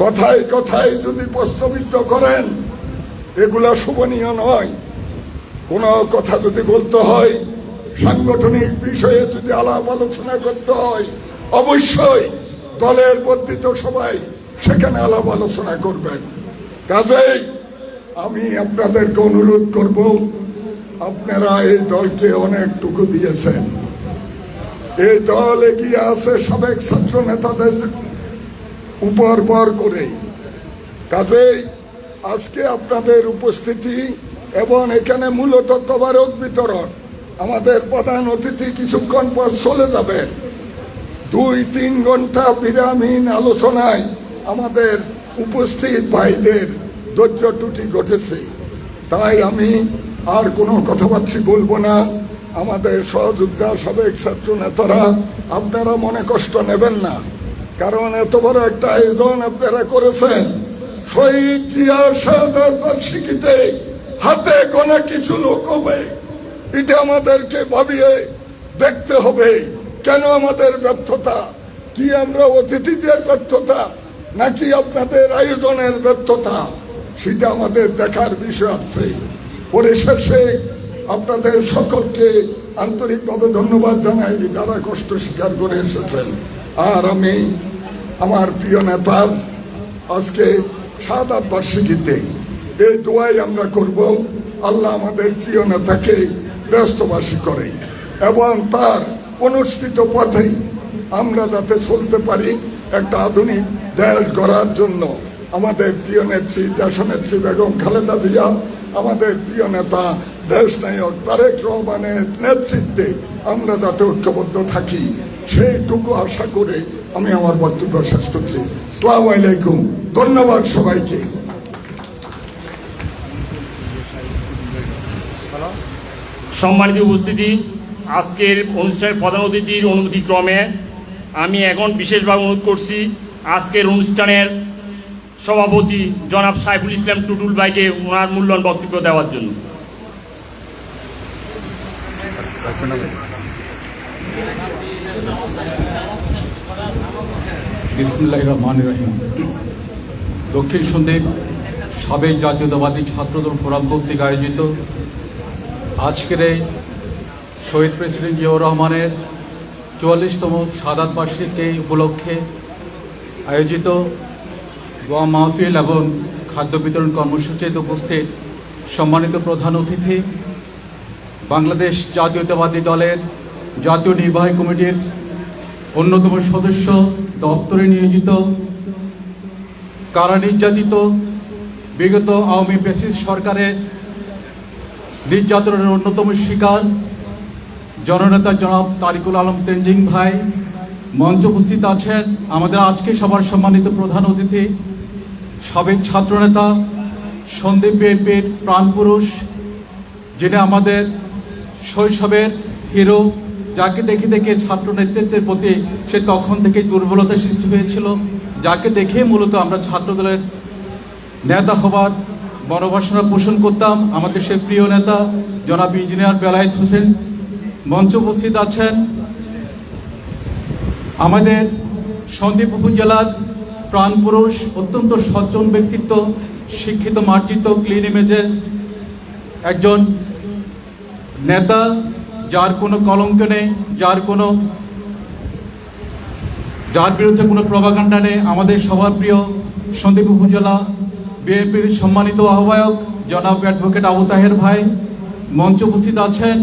কথায় কথায় যদি প্রস্তাবিত করেন, এগুলা শোভনীয় নয়। কোনো কথা যদি বলতে হয়, সাংগঠনিক বিষয়ে যদি আলাপ আলোচনা করতে হয়, অবশ্যই দলের বর্ধিত সবাই সেখানে আলাপ আলোচনা করবেন। কাজেই আমি আপনাদেরকে অনুরোধ করব, আপনারা এই দলকে অনেকটুকু দিয়েছেন। এই দল এগিয়ে আছে সাবেক ছাত্র নেতাদের উপর বর করে। কাজেই আজকে আপনাদের উপস্থিতি এবং এখানে মূলত তবারক বিতরণ। আমাদের প্রধান অতিথি কিছুক্ষণ পর চলে যাবেন। দুই, তিন ঘণ্টা বিরামহীন আলোচনায় আমাদের উপস্থিত ভাইদের ধৈর্য ত্রুটি ঘটেছে। তাই আমি আর কোনো কথাবার্তা বলব না। আমাদের সহযোদ্ধা, সাবেক ছাত্র নেতারা আপনারা মনে কষ্ট নেবেন না। কারণ এত বড় একটা আয়োজন আপনারা করেছেন। শহীদ জিয়ার শাহাদাত বার্ষিকীতে হাতে গোনা কিছু লোক হবে। এটা আমাদেরকে ভাবিয়ে দেখতে হবে কেন আমাদের ব্যর্থতা, কি আমরা অতিথিদের ব্যর্থতা, নাকি আপনাদের আয়োজনের ব্যর্থতা, সেটা আমাদের দেখার বিষয় আছে। পরিশেষে আপনাদের সকলকে আন্তরিকভাবে ধন্যবাদ জানাই, যারা কষ্ট স্বীকার করে এসেছেন। আর আমি আমার প্রিয় নেতার আজকে আট বার্ষিকীতে এই দোয়াই আমরা করব, আল্লাহ আমাদের প্রিয় নেতাকে ব্যস্তবাসী করে এবং তার অনুষ্ঠিত পথে আমরা যাতে চলতে পারি একটা আধুনিক দেশ গড়ার জন্য। আমাদের প্রিয় নেত্রী, দেশনেত্রী বেগম খালেদা জিয়া, আমাদের প্রিয় নেতা দেশ নায়ক তারেক রহমানের নেতৃত্বে আমরা যাতে ঐক্যবদ্ধ থাকি। সেইটুকু আশা করে আমি আমার বক্তব্য শেষ করছি। সালাম আলাইকুম। ধন্যবাদ সবাইকে। সম্মানিত উপস্থিতি, আজকের অনুষ্ঠানের প্রধান অতিথির অনুমতি ক্রমে আমি এখন বিশেষভাবে অনুরোধ করছি, আজকের অনুষ্ঠানের সভাপতি জনাব সাইফুল ইসলাম টুটুল ভাইকে ওনার মূল্যবান বক্তব্য দেওয়ার জন্য। রহমান রহিম। দক্ষিণ সন্দ্বীপ সাবেক জাতীয়তাবাদী ছাত্রদল ফোরাম কর্তৃক আয়োজিত আজকের এই শহীদ প্রেসিডেন্ট জিয়াউর রহমানের চুয়াল্লিশতম সাদাত বার্ষিকী উপলক্ষে আয়োজিত গোয়া মাহফিল এবং খাদ্য বিতরণ কর্মসূচিতে উপস্থিত সম্মানিত প্রধান অতিথি, বাংলাদেশ জাতীয়তাবাদী দলের জাতীয় নির্বাহী কমিটির অন্যতম সদস্য দপ্তরে নিয়োজিত কারা নির্যাতিত বিগত আওয়ামী বেসিস সরকারের নির্যাতনের অন্যতম শিকার জননেতা জনাব তারিকুল আলম তেনজিং ভাই। মঞ্চ উপস্থিত আছেন আমাদের আজকে সবার সম্মানিত প্রধান অতিথি, সাবেক ছাত্রনেতা সন্দীপ বিএনপির প্রাণপুরুষ যিনি আমাদের শৈশবের হিরো যাকে দেখে দেখে ছাত্র নেতৃত্বের প্রতি সে তখন থেকেই দুর্বলতা সৃষ্টি হয়েছিল, যাকে দেখে মূলত আমরা ছাত্রদলের নেতা হবার বনবাসনা পোষণ করতাম। আমাদের সে প্রিয় নেতা, জনাব ইঞ্জিনিয়ার বেলায়েত হোসেন মঞ্চ উপস্থিত আছেন। আমাদের সন্দীপ উপজেলার প্রাণপুরুষ অত্যন্ত সজ্জন ব্যক্তিত্ব, শিক্ষিত মার্জিত ক্লিন ইমেজের একজন নেতা যার কোনো কলঙ্ক নেই, যার কোনো যার বিরুদ্ধে কোনো প্রভাকাণ্ডা নেই, আমাদের সবার প্রিয় সন্দীপ উপজেলা বিএনপির সম্মানিত আহ্বায়ক জনাব অ্যাডভোকেট আবু তাহের ভাই মঞ্চ উপস্থিত আছেন।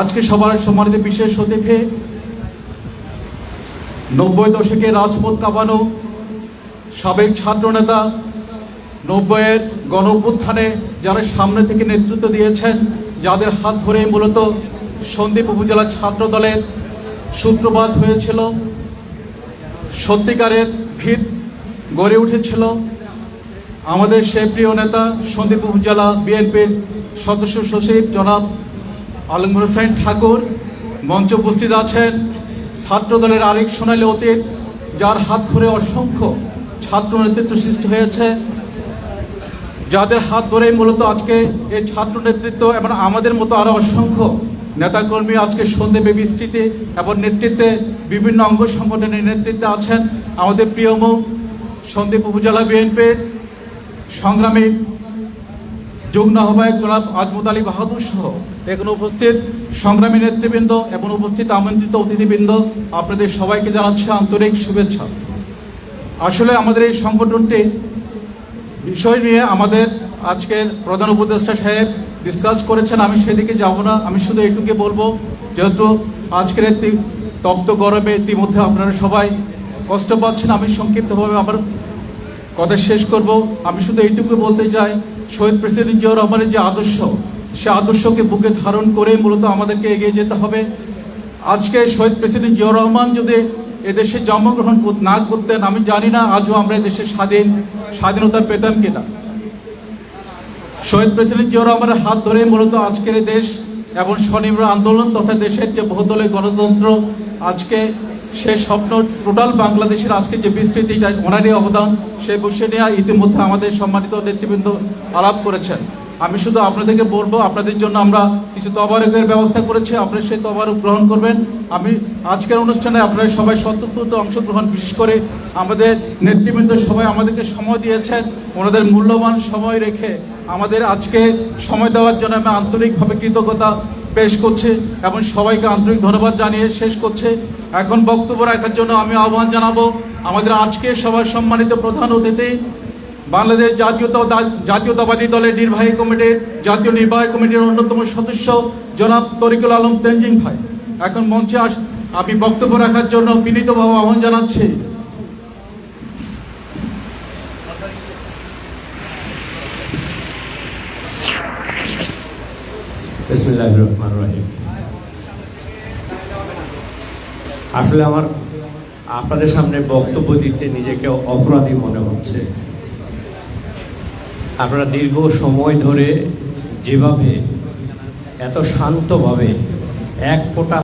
আজকে সবার সম্মানিত বিশেষ অতিথি, নব্বই দশকে রাজপথ কাঁপানো সাবেক ছাত্রনেতা, নব্বইয়ের গণ যারা সামনে থেকে নেতৃত্ব দিয়েছেন যাদের হাত ধরে মূলত সন্দীপ উপজেলা ছাত্র দলের সূত্রপাত হয়েছিল, সত্যিকারের ভিত গড়ে উঠেছিল। আমাদের সে প্রিয় নেতা সন্দীপ উপজেলা বিএনপির সদস্য সচিব জনাব আলমগীর হোসেন ঠাকুর, মঞ্চ উপস্থিত আছেন ছাত্র দলের আরেক সোনালী অতীত, যার হাত ধরে অসংখ্য ছাত্র নেতৃত্ব সৃষ্টি হয়েছে। যাদের হাত ধরে মূলত আজকে এই ছাত্র নেতৃত্ব এবং আমাদের মতো আরও অসংখ্য নেতাকর্মী আজকে সন্ধে বিস্তৃতি এবং নেতৃত্বে বিভিন্ন অঙ্গ সংগঠনের নেতৃত্বে আছেন আমাদের প্রিয় মুখ সন্দীপ উপজেলা বিএনপির সংগ্রামী যুগ্ম আহ্বায়ক জনাব আজমত আলী বাহাদুর সহ এখানে উপস্থিত সংগ্রামী নেতৃবৃন্দ এবং উপস্থিত আমন্ত্রিত অতিথিবৃন্দ, আপনাদের সবাইকে জানাচ্ছি আন্তরিক শুভেচ্ছা। আসলে আমাদের এই সংগঠনটি বিষয় নিয়ে আমাদের আজকের প্রধান উপদেষ্টা সাহেব ডিসকাস করেছেন, আমি সেদিকে যাব না, আমি শুধু এইটুকু বলব, যেহেতু আজকের তপ্ত গরমে ইতিমধ্যে আপনারা সবাই কষ্ট পাচ্ছেন, আমি সংক্ষিপ্তভাবে আমার কথা শেষ করব, আমি শুধু এইটুকু বলতে চাই, শহীদ প্রেসিডেন্ট জিয়াউর রহমানের যে আদর্শ, সে আদর্শকে বুকে ধারণ করে মূলত আমাদেরকে এগিয়ে যেতে হবে। আজকে শহীদ প্রেসিডেন্ট জিয়াউর রহমান যদি এদেশে জন্মগ্রহণ না করতেন, আমি জানি না আজও আমরা এদেশে স্বাধীন স্বাধীনতা পেতাম কিনা? শহীদ প্রেসিডেন্ট জিয়াউর রহমানের হাত ধরে মূলত আজকের দেশ এবং স্বনির্ভর আন্দোলন তথা দেশের যে বহুদলীয় গণতন্ত্র, আজকে সে স্বপ্ন টোটাল বাংলাদেশের আজকে যে বিস্তৃতি ওনারই অবদান, সে বিষয় নেওয়া ইতিমধ্যে আমাদের সম্মানিত নেতৃবৃন্দ আলাপ করেছেন। আমি শুধু আপনাদেরকে বলব, আপনাদের জন্য আমরা কিছু তবারকের ব্যবস্থা করেছি আপনারা সেই তবারক গ্রহণ করবেন। আমি আজকের অনুষ্ঠানে আপনারা সবাই স্বতঃস্ফূর্ত অংশগ্রহণ বিশেষ করে আমাদের নেতৃবৃন্দ সবাই আমাদেরকে সময় দিয়েছেন, ওনাদের মূল্যবান সময় রেখে আমাদের আজকে সময় দেওয়ার জন্য আমি আন্তরিকভাবে কৃতজ্ঞতা পেশ করছি এবং সবাইকে আন্তরিক ধন্যবাদ জানিয়ে শেষ করছে। এখন বক্তব্য রাখার জন্য আমি আহ্বান জানাব, আমাদের আজকে সবার সম্মানিত প্রধান অতিথি বাংলাদেশ জাতীয়তা জাতীয়তাবাদী দলের নির্বাহী কমিটির জাতীয় নির্বাহী কমিটির অন্যতম সদস্য জনাব তরিকুল আলম তেনজিং ভাই। এখন মঞ্চে আস, আমি বক্তব্য রাখার জন্য বিনীতভাবে আহ্বান জানাচ্ছি। আসলে আমার আপনাদের সামনে বক্তব্য দিতে নিজেকে অপরাধী মনে হচ্ছে। আপনারা দীর্ঘ সময় ধরে যেভাবে এত শান্তভাবে এক ফোঁটা